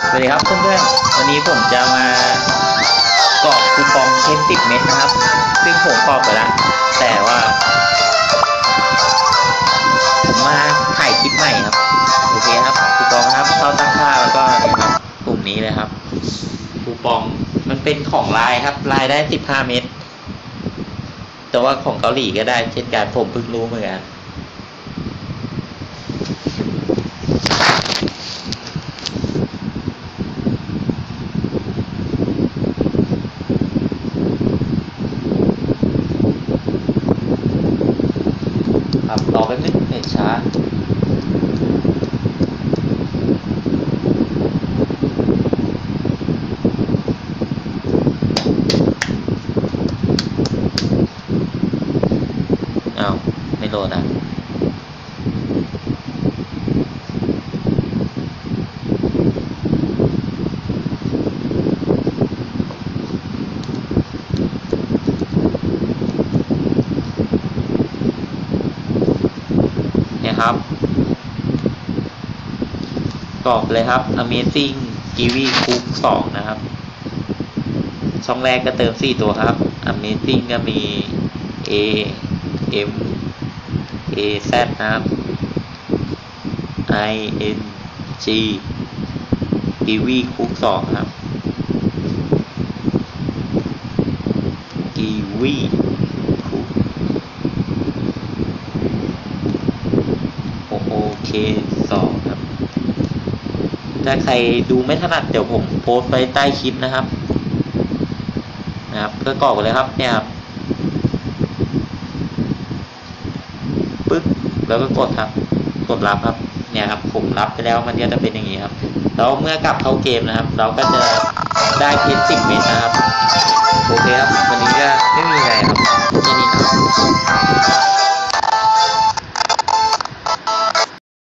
สวัสดีครับเพื่อนๆ วันนี้ผมจะมากรอกคูปองเทนติดเม็ดนะครับ ซึ่งผมกรอกไปแล้ว แต่ว่า ผมมาถ่ายคลิปใหม่ครับ โอเคครับ คูปองครับ เข้าตั้งค่าแล้วก็เนี่ยครับกลุ่มนี้เลยครับ คูปอง มันเป็นของลายครับ ลายได้15เม็ด แต่ว่าของเกาหลีก็ได้เช่นกันผมเพิ่งรู้เหมือนกัน ครับรอแป๊บนึงเน็ตช้าเอาไม่โหลดอะ นี่ยครับกรอบเลยครับ Amazing Kiwi Cook 2 นะครับ ช่องแรกก็เติม 4 ตัวครับ Amazing ก็มี A M A Z นะครับ I N G Kiwi Cook 2ครับ Kiwi โอ เคสองครับถ้าใครดูไม่ถนัดเดี๋ยวผมโพสต์ไว้ใต้คลิปนะครับ นะครับก็กรอกเลยครับเนี่ยครับปึ๊บแล้วก็กดครับกดรับครับเนี่ยครับผมรับไปแล้วมันก็จะเป็นอย่างนี้ครับแล้วเมื่อกลับเข้าเกมนะครับ เราก็จะได้เพชรสิบเม็ดนะครับ